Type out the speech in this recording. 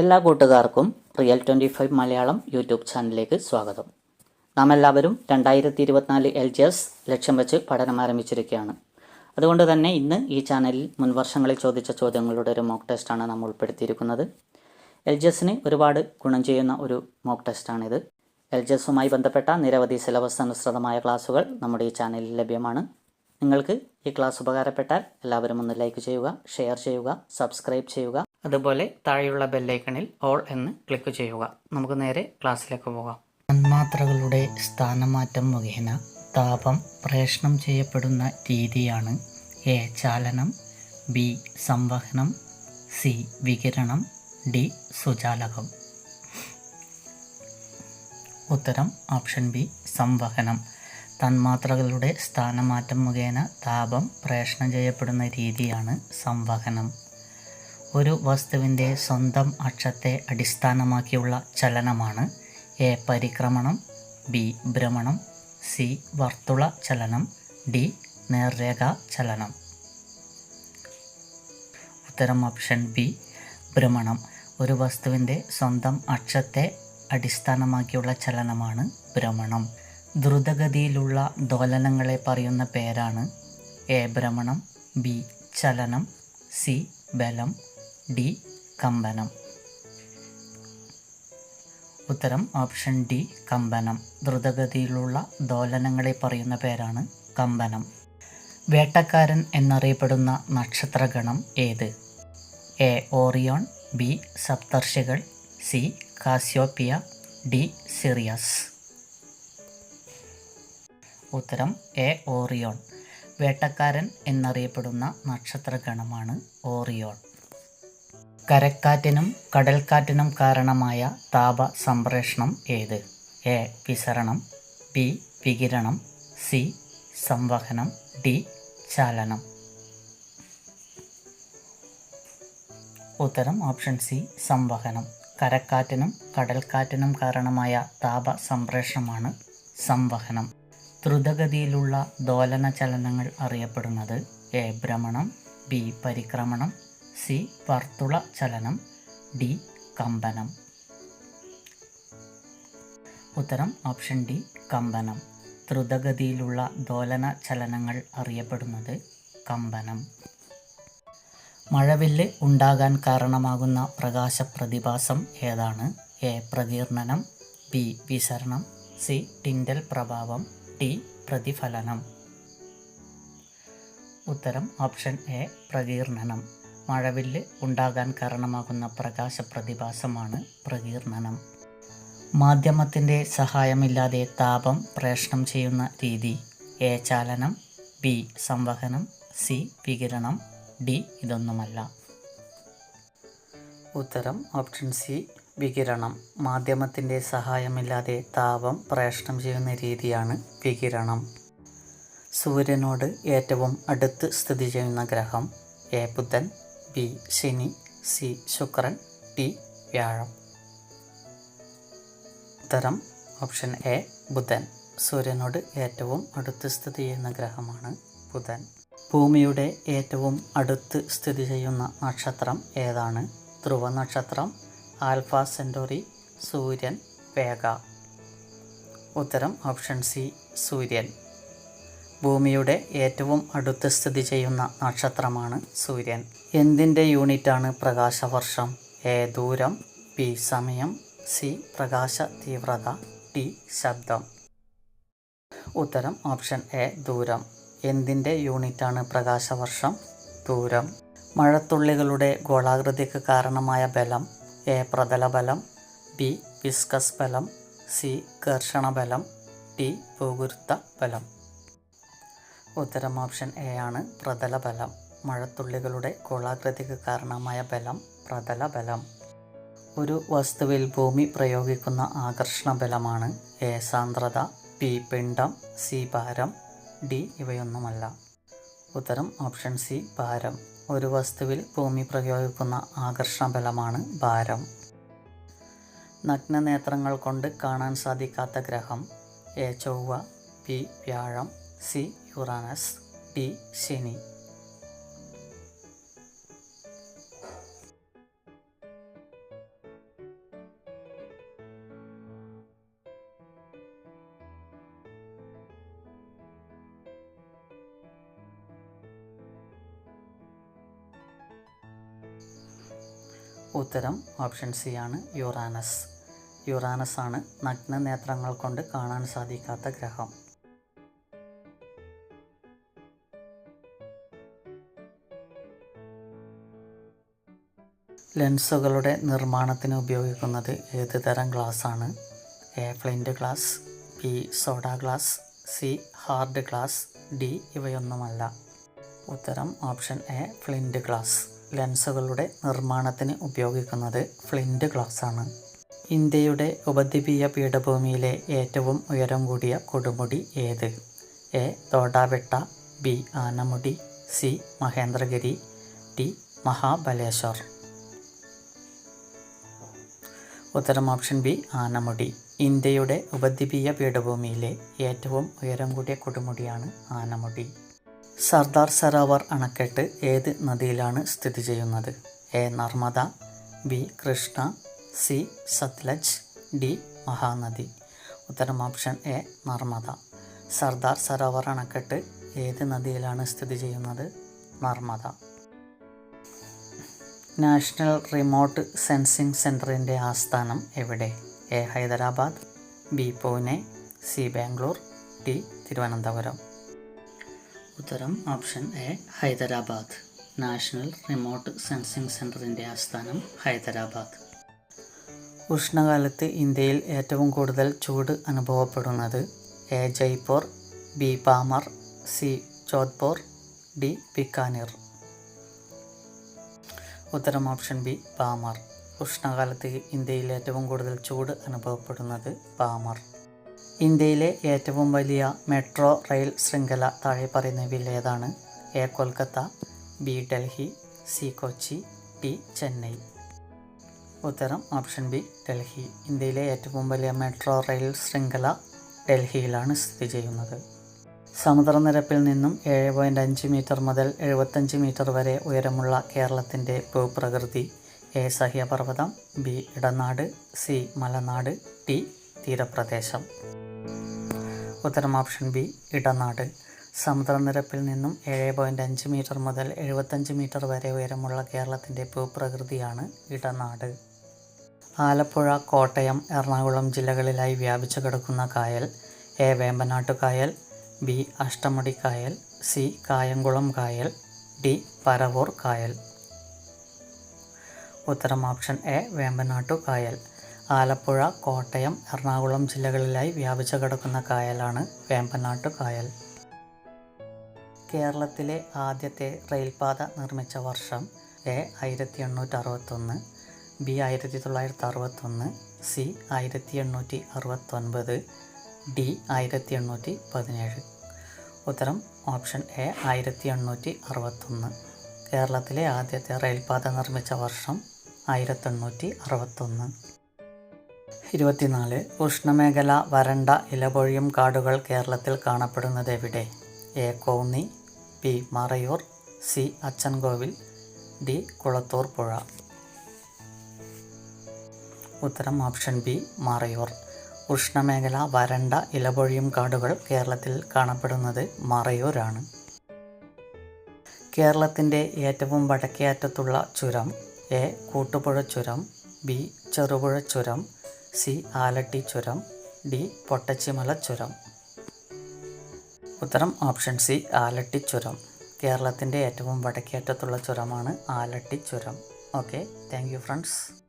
എല്ലാ കൂട്ടുകാർക്കും real twenty five Malayalam YouTube ചാനലിലേക്ക് സ്വാഗതം. നാം എല്ലാവരും രണ്ടായിരത്തി ഇരുപത്തിനാല് എൽ ജി എസ് ലക്ഷ്യം വെച്ച് പഠനം ആരംഭിച്ചിരിക്കുകയാണ്. അതുകൊണ്ട് തന്നെ ഇന്ന് ഈ ചാനലിൽ മുൻവർഷങ്ങളിൽ ചോദിച്ച ചോദ്യങ്ങളുടെ ഒരു മോക്ക് ടെസ്റ്റാണ് നാം ഉൾപ്പെടുത്തിയിരിക്കുന്നത്. എൽ ജി എസിന് ഒരുപാട് ഗുണം ചെയ്യുന്ന ഒരു മോക്ക് ടെസ്റ്റാണിത് എൽ ജി എസുമായി ബന്ധപ്പെട്ട നിരവധി സിലബസ് അനുസൃതമായ ക്ലാസ്സുകൾ നമ്മുടെ ഈ ചാനലിൽ ലഭ്യമാണ്. നിങ്ങൾക്ക് ഈ ക്ലാസ് ഉപകാരപ്പെട്ടാൽ എല്ലാവരും ഒന്ന് ലൈക്ക് ചെയ്യുക ഷെയർ ചെയ്യുക സബ്സ്ക്രൈബ് ചെയ്യുക അതുപോലെ താഴെയുള്ള ബെല്ലൈക്കണിൽ ഓൾ എന്ന് ക്ലിക്ക് ചെയ്യുക. നമുക്ക് നേരെ ക്ലാസ്സിലേക്ക് പോകാം. തന്മാത്രകളുടെ സ്ഥാനമാറ്റം മുഖേന താപം പ്രേഷണം ചെയ്യപ്പെടുന്ന രീതിയാണ് എ ചാലനം ബി സംവഹനം സി വികിരണം ഡി സുചാലകം. ഉത്തരം ഓപ്ഷൻ ബി സംവഹനം. തന്മാത്രകളുടെ സ്ഥാനമാറ്റം മുഖേന താപം പ്രേഷണം ചെയ്യപ്പെടുന്ന രീതിയാണ് സംവഹനം. ഒരു വസ്തുവിന്റെ സ്വന്തം അക്ഷത്തെ അടിസ്ഥാനമാക്കിയുള്ള ചലനമാണ് എ പരിക്രമണം ബി ഭ്രമണം സി വർത്തുള ചലനം ഡി നേർരേഖ ചലനം. ഉത്തരം ഓപ്ഷൻ ബി ഭ്രമണം. ഒരു വസ്തുവിന്റെ സ്വന്തം അക്ഷത്തെ അടിസ്ഥാനമാക്കിയുള്ള ചലനമാണ് ഭ്രമണം. ദ്രുതഗതിയിലുള്ള ദോലനങ്ങളെ പറയുന്ന പേരാണ് എ ഭ്രമണം ബി ചലനം സി ബലം ഡി കമ്പനം. ഉത്തരം ഓപ്ഷൻ ഡി കമ്പനം. ദ്രുതഗതിയിലുള്ള ദോലനങ്ങളെ പറയുന്ന പേരാണ് കമ്പനം. വേട്ടക്കാരൻ എന്നറിയപ്പെടുന്ന നക്ഷത്രഗണം ഏത്? എ ഓറിയോൺ ബി സപ്തർഷികൾ സി കാസ്യോപ്പിയ ഡി സിറിയസ്. ഉത്തരം എ ഓറിയോൺ. വേട്ടക്കാരൻ എന്നറിയപ്പെടുന്ന നക്ഷത്രഗണമാണ് ഓറിയോൺ. കരക്കാറ്റിനും കടൽക്കാറ്റിനും കാരണമായ താപ സംപ്രേഷണം ഏത്? എ. വിസരണം ബി. വികിരണം സി. സംവഹനം ഡി. ചാലനം. ഉത്തരം ഓപ്ഷൻ സി സംവഹനം. കരക്കാറ്റിനും കടൽക്കാറ്റിനും കാരണമായ താപ സംപ്രേഷണമാണ് സംവഹനം. ദ്രുതഗതിയിലുള്ള ദോലന ചലനങ്ങൾ അറിയപ്പെടുന്നത് എ. ഭ്രമണം ബി. പരിക്രമണം സി വർത്തുള ചലനം ഡി കമ്പനം. ഉത്തരം ഓപ്ഷൻ ഡി കമ്പനം. ദ്രുതഗതിയിലുള്ള ദോലന ചലനങ്ങൾ അറിയപ്പെടുന്നത് കമ്പനം. മഴവില്ല് ഉണ്ടാകാൻ കാരണമാകുന്ന പ്രകാശ പ്രതിഭാസം ഏതാണ്? എ പ്രകീർണനം ബി വിസരണം സി ടിൻഡൽ പ്രഭാവം ഡി പ്രതിഫലനം. ഉത്തരം ഓപ്ഷൻ എ പ്രകീർണനം. മഴവില്ല് ഉണ്ടാകാൻ കാരണമാകുന്ന പ്രകാശ പ്രതിഭാസമാണ് പ്രകീർണനം. മാധ്യമത്തിന്റെ സഹായമില്ലാതെ താപം പ്രേഷണം ചെയ്യുന്ന രീതി. എ ചാലനം ബി സംവഹനം സി വികിരണം ഡി ഇതൊന്നുമല്ല. ഉത്തരം ഓപ്ഷൻ സി വികിരണം. മാധ്യമത്തിന്റെ സഹായമില്ലാതെ താപം പ്രേഷണം ചെയ്യുന്ന രീതിയാണ് വികിരണം. സൂര്യനോട് ഏറ്റവും അടുത്ത് സ്ഥിതി ചെയ്യുന്ന ഗ്രഹം എ ബുധൻ ബി ശനി സി ശുക്രൻ ടി വ്യാഴം. ഉത്തരം ഓപ്ഷൻ എ ബുധൻ. സൂര്യനോട് ഏറ്റവും അടുത്ത് സ്ഥിതി ചെയ്യുന്ന ഗ്രഹമാണ് ബുധൻ. ഭൂമിയുടെ ഏറ്റവും അടുത്ത് സ്ഥിതി ചെയ്യുന്ന നക്ഷത്രം ഏതാണ്? ധ്രുവ നക്ഷത്രം ആൽഫ സെന്റോറി സൂര്യൻ വേഗ. ഉത്തരം ഓപ്ഷൻ സി സൂര്യൻ. ഭൂമിയുടെ ഏറ്റവും അടുത്ത് സ്ഥിതി ചെയ്യുന്ന നക്ഷത്രമാണ് സൂര്യൻ. എന്തിന്റെ യൂണിറ്റാണ് പ്രകാശവർഷം? എ ദൂരം പി സമയം സി പ്രകാശ തീവ്രത ടി ശബ്ദം. ഉത്തരം ഓപ്ഷൻ എ ദൂരം. എന്തിന്റെ യൂണിറ്റാണ് പ്രകാശവർഷം? ദൂരം. മഴത്തുള്ളികളുടെ ഗോളാകൃതിക്ക് കാരണമായ ബലം എ പ്രതലബലം ബി വിസ്കസ് ബലം സി ഘർഷണ ടി ഭൂഗുരുത്ത ബലം. ഉത്തരം ഓപ്ഷൻ എ ആണ്. പ്രതലബലം മഴത്തുള്ളികളുടെ ഗോളാകൃതിക്ക് കാരണമായ ബലം പ്രതലബലം ഒരു വസ്തുവിൽ ഭൂമി പ്രയോഗിക്കുന്ന ആകർഷണ ബലമാണ് എ സാന്ദ്രത പി പിണ്ഡം സി ഭാരം ഡി ഇവയൊന്നുമല്ല. ഉത്തരം ഓപ്ഷൻ സി ഭാരം. ഒരു വസ്തുവിൽ ഭൂമി പ്രയോഗിക്കുന്ന ആകർഷണ ബലമാണ് ഭാരം. നഗ്നനേത്രങ്ങൾ കൊണ്ട് കാണാൻ സാധിക്കാത്ത ഗ്രഹം. എ ചൊവ്വ പി വ്യാഴം സി ഉറാനസ് ഡി ശനി. ഉത്തരം ഓപ്ഷൻ സി ആണ് യുറാനസ്. യുറാനസ് ആണ് നഗ്ന നേത്രങ്ങൾ കൊണ്ട് കാണാൻ സാധിക്കാത്ത ഗ്രഹം. ലെൻസുകളുടെ നിർമ്മാണത്തിന് ഉപയോഗിക്കുന്നത് ഏത് തരം ഗ്ലാസ്സാണ്? A flint glass B soda glass C hard glass D ഇവയൊന്നുമല്ല. ഉത്തരം ഓപ്ഷൻ എ ഫ്ലിന്റ് ഗ്ലാസ്. ലെൻസുകളുടെ നിർമ്മാണത്തിന് ഉപയോഗിക്കുന്നത് ഫ്ലിന്റ് ഗ്ലാസ് ആണ് ഇന്ത്യയുടെ ഉപദ്വീപീയ പീഠഭൂമിയിലെ ഏറ്റവും ഉയരം കൂടിയ കൊടുമുടി ഏത്? A തോടാവെട്ട B Anamudi C Mahendragiri D Mahabaleshwar. ഉത്തരം ഓപ്ഷൻ ബി ആനമുടി. ഇന്ത്യയുടെ ഉപദ്വീപീയ പീഠഭൂമിയിലെ ഏറ്റവും ഉയരം കൂടിയ കൊടുമുടിയാണ് ആനമുടി. സർദാർ സരോവർ അണക്കെട്ട് ഏത് നദിയിലാണ് സ്ഥിതി ചെയ്യുന്നത്? A Narmada B Krishna C Sutlej D Mahanadi. ഉത്തരം ഓപ്ഷൻ എ നർമ്മദ. സർദാർ സരോവർ അണക്കെട്ട് ഏത് നദിയിലാണ് സ്ഥിതി ചെയ്യുന്നത്? നർമ്മദ. നാഷണൽ റിമോട്ട് സെൻസിംഗ് സെന്ററിന്റെ ആസ്ഥാനം എവിടെ? A Hyderabad B Pune C Bangalore D Thiruvananthapuram. ഉത്തരം option A Hyderabad. National remote sensing സെന്ററിന്റെ ആസ്ഥാനം ഹൈദരാബാദ്. ഉഷ്ണകാലത്ത് ഇന്ത്യയിൽ ഏറ്റവും കൂടുതൽ ചൂട് അനുഭവപ്പെടുന്നത് A Jaipur B Barmer C Jodhpur D Bikaner. ഉത്തരം ഓപ്ഷൻ ബി പാമർ. ഉഷ്ണകാലത്ത് ഇന്ത്യയിൽ ഏറ്റവും കൂടുതൽ ചൂട് അനുഭവപ്പെടുന്നത് പാമർ. ഇന്ത്യയിലെ ഏറ്റവും വലിയ മെട്രോ റെയിൽ ശൃംഖല താഴെ പറയുന്നവയിൽ ഏതാണ്? A Kolkata B Delhi C Kochi D Chennai. ഉത്തരം ഓപ്ഷൻ ബി ഡൽഹി. ഇന്ത്യയിലെ ഏറ്റവും വലിയ മെട്രോ റെയിൽ ശൃംഖല ഡൽഹിയിലാണ് സ്ഥിതി ചെയ്യുന്നത്. സമുദ്രനിരപ്പിൽ നിന്നും ഏഴ് പോയിന്റ് അഞ്ച് മീറ്റർ മുതൽ എഴുപത്തഞ്ച് മീറ്റർ വരെ ഉയരമുള്ള കേരളത്തിന്റെ ഭൂപ്രകൃതി. എ സഹ്യപർവതം ബി ഇടനാട് സി മലനാട് ടി തീരപ്രദേശം. ഉത്തരം ഓപ്ഷൻ ബി ഇടനാട്. സമുദ്രനിരപ്പിൽ നിന്നും ഏഴ് പോയിന്റ് അഞ്ച് മീറ്റർ മുതൽ എഴുപത്തഞ്ച് മീറ്റർ വരെ ഉയരമുള്ള കേരളത്തിന്റെ ഭൂപ്രകൃതിയാണ് ഇടനാട്. ആലപ്പുഴ കോട്ടയം എറണാകുളം ജില്ലകളിലായി വ്യാപിച്ചു കിടക്കുന്ന കായൽ എ വേമ്പനാട്ടു കായൽ ബി അഷ്ടമുടി കായൽ സി കായംകുളം കായൽ ഡി പറവൂർ കായൽ. ഉത്തരം ഓപ്ഷൻ എ വേമ്പനാട്ടു കായൽ. ആലപ്പുഴ കോട്ടയം എറണാകുളം ജില്ലകളിലായി വ്യാപിച്ചു കിടക്കുന്ന കായലാണ് വേമ്പനാട്ടു കായൽ. കേരളത്തിലെ ആദ്യത്തെ റെയിൽപാത നിർമ്മിച്ച വർഷം എ ആയിരത്തി എണ്ണൂറ്റി അറുപത്തൊന്ന് ബി ആയിരത്തി തൊള്ളായിരത്തി അറുപത്തൊന്ന് സി ആയിരത്തി എണ്ണൂറ്റി അറുപത്തൊൻപത് ഡി ആയിരത്തി എണ്ണൂറ്റി പതിനേഴ്. ഉത്തരം ഓപ്ഷൻ എ ആയിരത്തി എണ്ണൂറ്റി അറുപത്തൊന്ന്. കേരളത്തിലെ ആദ്യത്തെ റെയിൽപാത നിർമ്മിച്ച വർഷം ആയിരത്തി എണ്ണൂറ്റി അറുപത്തൊന്ന്. ഇരുപത്തിനാല്. ഉഷ്ണമേഖല വരണ്ട ഇലപൊഴിയും കാടുകൾ കേരളത്തിൽ കാണപ്പെടുന്നത് എവിടെ? A Konni B Marayur C Achankovil D Kulathupuzha ഉത്തരം ഓപ്ഷൻ ബി മറയൂർ. ഉഷ്ണമേഖല വരണ്ട ഇലപൊഴിയും കാടുകൾ കേരളത്തിൽ കാണപ്പെടുന്നത് മറയൂരാണ്. കേരളത്തിന്റെ ഏറ്റവും വടക്കേ അറ്റത്തുള്ള ചുരം എ. കൂട്ടുപുഴ ചുരം ബി. ചെറുപുഴ ചുരം സി. ആലട്ടി ചുരം ഡി. പൊട്ടച്ചിമല ചുരം. ഉത്തരം ഓപ്ഷൻ സി ആലട്ടി ചുരം. കേരളത്തിന്റെ ഏറ്റവും വടക്കേ അറ്റത്തുള്ള ചുരമാണ് ആലട്ടി ചുരം. Okay thank you friends.